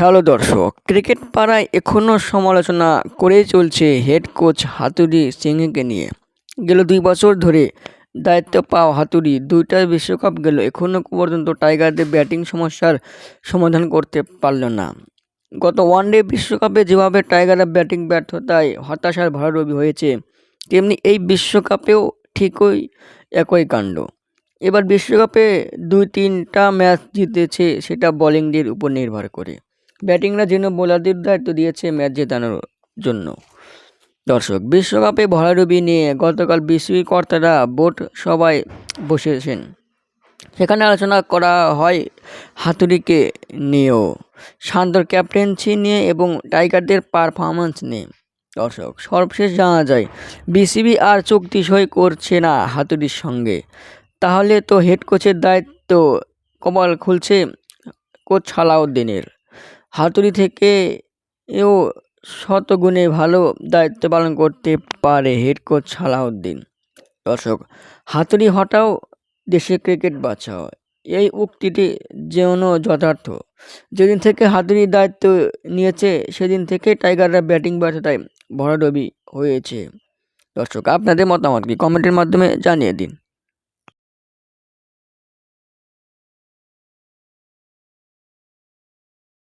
Hello দর্শক, cricket পাড়ায় এখনও সমালোচনা করেই চলছে হেড কোচ হাতুড়ি সিংকে নিয়ে। গেল দুই বছর ধরে দায়িত্ব পাওয়া হাতুড়ি দুইটা বিশ্বকাপ গেল এখনও পর্যন্ত টাইগারদের ব্যাটিং সমস্যার সমাধান করতে পারল না। গত ওয়ানডে বিশ্বকাপে যেভাবে টাইগাররা ব্যাটিং ব্যর্থতায় হতাশার ভরাডুবি হয়েছে, তেমনি এই বিশ্বকাপেও ঠিকই একই কাণ্ড। এবার বিশ্বকাপে দুই তিনটা ম্যাচ জিতেছে, সেটা বোলিংদের উপর নির্ভর করে। ব্যাটিংরা যেন বোলারদের দায়িত্ব দিয়েছে ম্যাচ জেতানোর জন্য। দর্শক, বিশ্বকাপে ভরাডুবি নিয়ে গতকাল বিসিবি কর্তারা বোট সবাই বসেছেন। সেখানে আলোচনা করা হয় হাতুড়িকে নিয়েও। শান্তর ক্যাপ্টেন্সি নিয়ে এবং টাইগারদের পারফরমেন্স নিয়ে। দর্শক, সর্বশেষ জানা যায়, বিসিবি আর চুক্তি সই করছে না হাতুড়ির সঙ্গে। তাহলে তো হেড কোচের দায়িত্ব কপাল খুলছে কোচ সালাউদ্দিনের। হাতুড়ি থেকে এও শতগুণে ভালো দায়িত্ব পালন করতে পারে হেড কোচ সালাউদ্দিন। দর্শক, হাতুড়ি হটাও দেশে ক্রিকেট বাঁচাও এই উক্তিটি যেন যথার্থ। যেদিন থেকে হাতুড়ির দায়িত্ব নিয়েছে, সেদিন থেকে টাইগাররা ব্যাটিং ব্যর্থতায় ভরাডবি হয়েছে। দর্শক, আপনাদের মতামত কি? কমেন্টের মাধ্যমে জানিয়ে দিন।